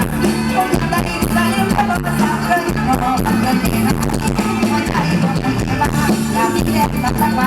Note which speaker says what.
Speaker 1: I'm not a man.